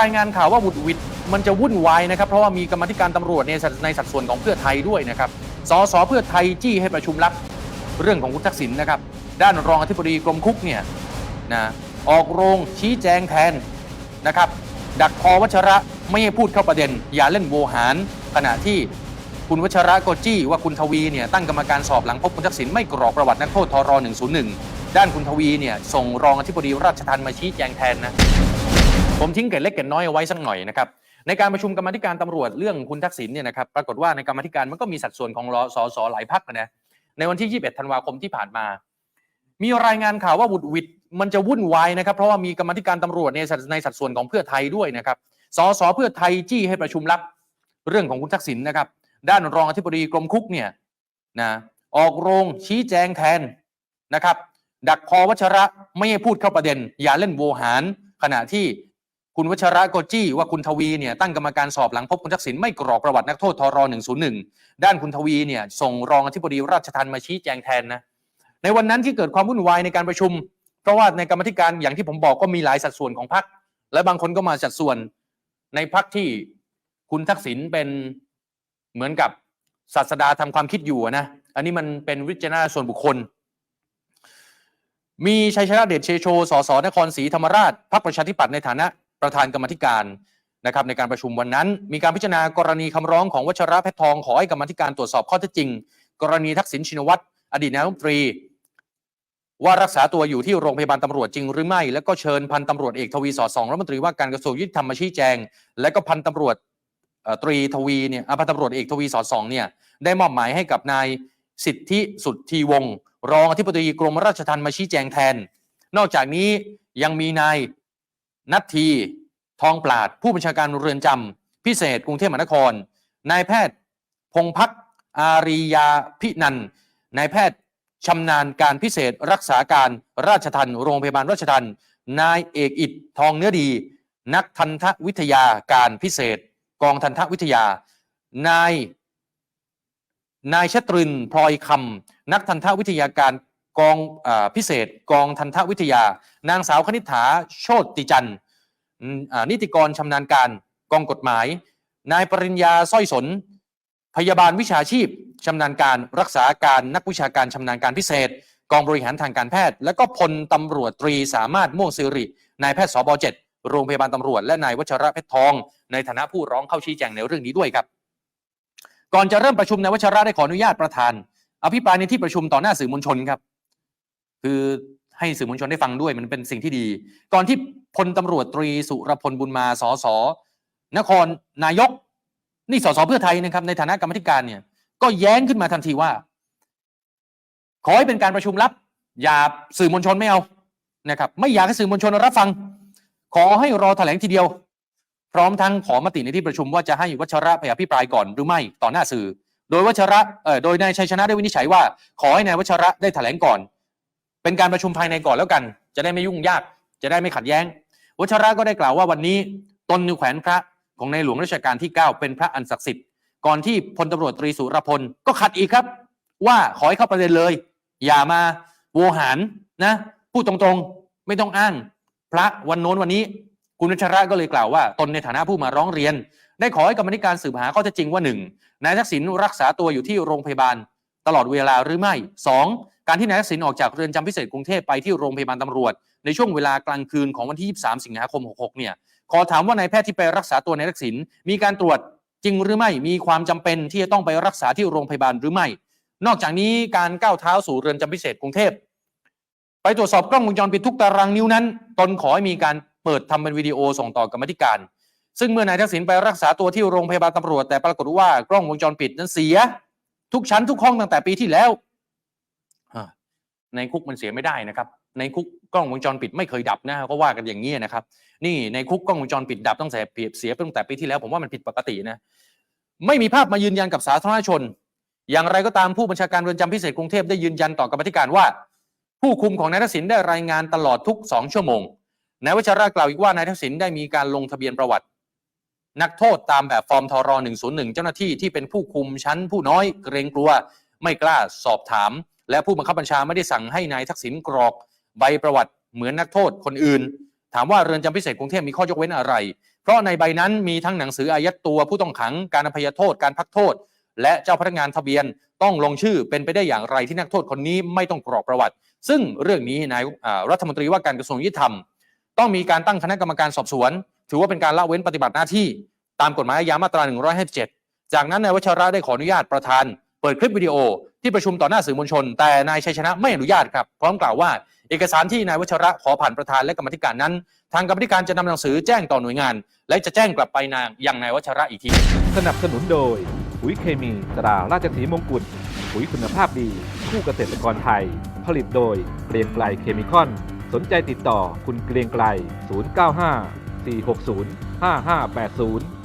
รายงานข่าวว่าบุตรวิดมันจะวุ่นวายนะครับ เพราะว่ามีกรรมธิการตำรวจในสัดในสัดส่วนของเพื่อไทยด้วยนะครับสสเพื่อไทยจี้ให้ประชุมลับเรื่องของคุณทักษิณนะครับ ด้านรองอธิบดีกรมคุกเนี่ยนะออกโรงชี้แจงแทนนะครับ ดักคอวัชระไม่ให้พูดเข้าประเด็น อย่าเล่นโวหาร ขณะที่คุณวัชระก็จี้ว่าคุณทวีเนี่ยตั้งกรรมการสอบหลังพบคุณทักษิณไม่กรอกประวัตินักโทษทร101 ด้านคุณทวีเนี่ยส่งรองอธิบดีราชทัณฑ์มาชี้แจงแทนนะ ผมทิ้งเกร็ดเล็กเกร็ดน้อยเอาไว้สักหน่อยนะครับในการประชุมกรรมธิการตำรวจเรื่องคุณทักษิณเนี่ยนะครับปรากฏว่าในกรรมธิการมันก็มีสัดส่วนของรสสหลายพักนะในวันที่ 21 ธันวาคมที่ผ่านมา มีรายงานข่าวว่าบุตรวิดมันจะวุ่นวายนะครับ เพราะว่ามีกรรมธิการตำรวจในในสัดส่วนของเพื่อไทยด้วยนะครับสสเพื่อไทยจี้ให้ประชุมลับเรื่องของคุณทักษิณนะครับ ด้านรองอธิบดีกรมคุกเนี่ยนะออกโรงชี้แจงแทนนะครับ ดักคอวัชระไม่ให้พูดเข้าประเด็น อย่าเล่นโวหารขณะที่ คุณวัชระก็จี้ว่าคุณทวีเนี่ยตั้งกรรมการสอบหลังพบคุณทักษิณไม่กรอกประวัตินักโทษทร101 ด้านคุณทวีเนี่ยส่งรองอธิบดีราชทัณฑ์มาชี้แจงแทนนะในวันนั้นที่เกิดความวุ่นวายในการประชุม เพราะว่าในกรรมธิการอย่างที่ผมบอกก็มีหลายสัดส่วนของพรรคและบางคนก็มาสัดส่วนในพรรคที่คุณทักษิณเป็นเหมือนกับศาสดาทำความคิดอยู่นะอันนี้มันเป็นวิจารณาณส่วนบุคคล มีชัยชนะเดชเชโชสสนครศรีธรรมราชพรรคประชาธิปัตย์ในฐานะ ประธานกรรมธิการนะครับในการประชุมวันนั้น มีการพิจารณากรณีคำร้องของวชระเพชรทองขอให้กรรมธิการตรวจสอบข้อเท็จจริง กรณีทักษิณชินวัตรอดีตนายกรัฐมนตรี ว่ารักษาตัวอยู่ที่โรงพยาบาลตำรวจจริงหรือไม่ แล้วก็เชิญพันตำรวจเอกทวีสอดสองรัฐมนตรีว่าการกระทรวงยุติธรรมมาชี้แจง และก็พันตำรวจตรีทวีเนี่ยอ่าพันตำรวจเอกทวีสอดสองเนี่ยได้มอบหมายให้กับนายสิทธิสุทธีวงศ์รองอธิบดีกรมราชทัณฑ์มาชี้แจงแทน นอกจากนี้ยังมีนาย นัททีทองปราดผู้บัญชาการเรือนจำพิเศษกรุงเทพมหานคร นายแพทย์พงพักอาริยาพินันท์นายแพทย์ชำนาญการพิเศษรักษาการราชทันโรงพยาบาลราชทันนายเอกอิฐทองเนื้อดี นักทันทวิทยาการพิเศษ กองทันทวิทยา นายนายชตรินพลอยคำนักทันทวิทยาการ กองอพิเศษ กองทันทวิทยา นางสาวคณิษฐาโชติจันทร์นิติกรชำนาญการกองกฎหมาย นายปริญญาสร้อยสน พยาบาลวิชาชีพชำนาญการรักษาการนักวิชาการชำนาญการพิเศษ กองบริหารทางการแพทย์ และก็พลตำรวจตรีสามารถม่วงสิรินายแพทย์สบ7โรงพยาบาลตำรวจและนายวัชระเพชรทอง ในฐานะผู้ร้องเข้าชี้แจงในเรื่องนี้ด้วยครับ ก่อนจะเริ่มประชุมนายวัชระได้ขออนุญาตประธาน อภิปรายในที่ประชุมต่อหน้าสื่อมวลชนครับ คือให้สื่อมวลชนได้ฟังด้วยมันเป็นสิ่งที่ดี ก่อนที่พลตำรวจตรีสุรพลบุญมาสสนครนายก นี่สสเพื่อไทยนะครับในฐานะกรรมธิการเนี่ย ก็แย้งขึ้นมาทันทีว่า ขอให้เป็นการประชุมลับ อย่าสื่อมวลชนไม่เอานะครับ ไม่อยากให้สื่อมวลชนรับฟัง ขอให้รอแถลงทีเดียว พร้อมทั้งขอมติในที่ประชุมว่าจะให้วัชระไปอภิปรายก่อนหรือไม่ต่อหน้าสื่อ โดยวัชระเอ่อโดยนายชัยชนะได้วินิจฉัยว่า ขอให้นายวัชระได้แถลงก่อน เป็นการประชุมภายในก่อนแล้วกัน จะได้ไม่ยุ่งยาก จะได้ไม่ขัดแย้ง วัชระก็ได้กล่าวว่าวันนี้ตนนิวแขวนพระของในหลวงรัชกาลที่ 9 เป็นพระอันศักดิ์สิทธิ์ก่อนที่พลตำรวจตรีสุรพลก็ขัดอีกครับ ว่าขอให้เข้าประเด็นเลย อย่ามาโวหารนะพูดตรงๆไม่ต้องอ้าง พระวันโน้นวันนี้คุณวัชระก็เลยกล่าวว่า ตนในฐานะผู้มาร้องเรียน ได้ขอให้กรรมธิการสืบหาข้อเท็จจริงว่าหนึ่งนายทักษิณรักษาตัวอยู่ที่โรงพยาบาล ตลอดเวลาหรือไม่สอง การที่นายทักษิณออกจากเรือนจำพิเศษกรุงเทพไปที่โรงพยาบาลตำรวจ ในช่วงเวลากลางคืนของวันที่ 23 สิงหาคม 66 เนี่ยขอถามว่านายแพทย์ที่ไปรักษาตัวนายทักษิณมีการตรวจจริงหรือไม่มีความจำเป็นที่จะต้องไปรักษาที่โรงพยาบาลหรือไม่ นอกจากนี้การก้าวเท้าสู่เรือนจำพิเศษกรุงเทพไปตรวจสอบกล้องวงจรปิดทุกตารางนิ้วนั้น ตนขอให้มีการเปิดทำเป็นวิดีโอส่งต่อกรรมธิการ ซึ่งเมื่อนายทักษิณไปรักษาตัวที่โรงพยาบาลตำรวจ แต่ปรากฏว่ากล้องวงจรปิดนั้นเสีย ทุกชั้นทุกห้องตั้งแต่ปีที่แล้ว ในคุกมันเสียไม่ได้นะครับ ในคุกกล้องวงจรปิดไม่เคยดับนะก็ว่ากันอย่างนี้นะครับ นี่ในคุกกล้องวงจรปิดดับตั้งแต่เสียตั้งแต่ปีที่แล้ว ผมว่ามันผิดปกตินะไม่มีภาพมายืนยันกับสาธารณชน อย่างไรก็ตามผู้บัญชาการเรือนจำพิเศษกรุงเทพได้ยืนยันต่อกรรมธิการว่า ผู้คุมของนายทักษิณได้รายงานตลอดทุก2ชั่วโมงนายวัชระกล่าวอีกว่านายทักษิณได้มีการลงทะเบียนประวัติ นักโทษตามแบบฟอร์มทร101 เจ้าหน้าที่ที่เป็นผู้คุมชั้นผู้น้อยเกรงกลัว ไม่กล้าสอบถาม และผู้บังคับบัญชาไม่ได้สั่งให้นายทักษิณกรอกใบประวัติเหมือนนักโทษคนอื่น ถามว่าเรือนจำพิเศษกรุงเทพมีข้อยกเว้นอะไร เพราะในใบนั้นมีทั้งหนังสืออายัดตัวผู้ต้องขังการอภัยโทษการพักโทษ และเจ้าพนักงานทะเบียนต้องลงชื่อเป็นไปได้อย่างไรที่นักโทษคนนี้ไม่ต้องกรอกประวัติ ซึ่งเรื่องนี้นายรัฐมนตรีว่าการกระทรวงยุติธรรม ต้องมีการตั้งคณะกรรมการสอบสวน ถือว่าเป็นการละเว้นปฏิบัติหน้าที่ ตามกฎหมายอาญามาตรา 157 จากนั้นนายวัชระได้ขออนุญาตประธาน เปิดคลิปวิดีโอที่ประชุมต่อหน้าสื่อมวลชน แต่นายชัยชนะไม่อนุญาตครับ พร้อมกล่าวว่า เอกสารที่นายวัชระขอผ่านประธานและกรรมธิการนั้น ทางกรรมธิการจะนำหนังสือแจ้งต่อหน่วยงาน และจะแจ้งกลับไปนางยังนายวัชระอีกที สนับสนุนโดยปุ๋ยเคมีตราราชสีมงกุฎปุ๋ยคุณภาพดี คู่เกษตรกรไทย ผลิตโดยเกรียงไกลเคมีคอน สนใจติดต่อคุณเกรียงไกล 095 460 5580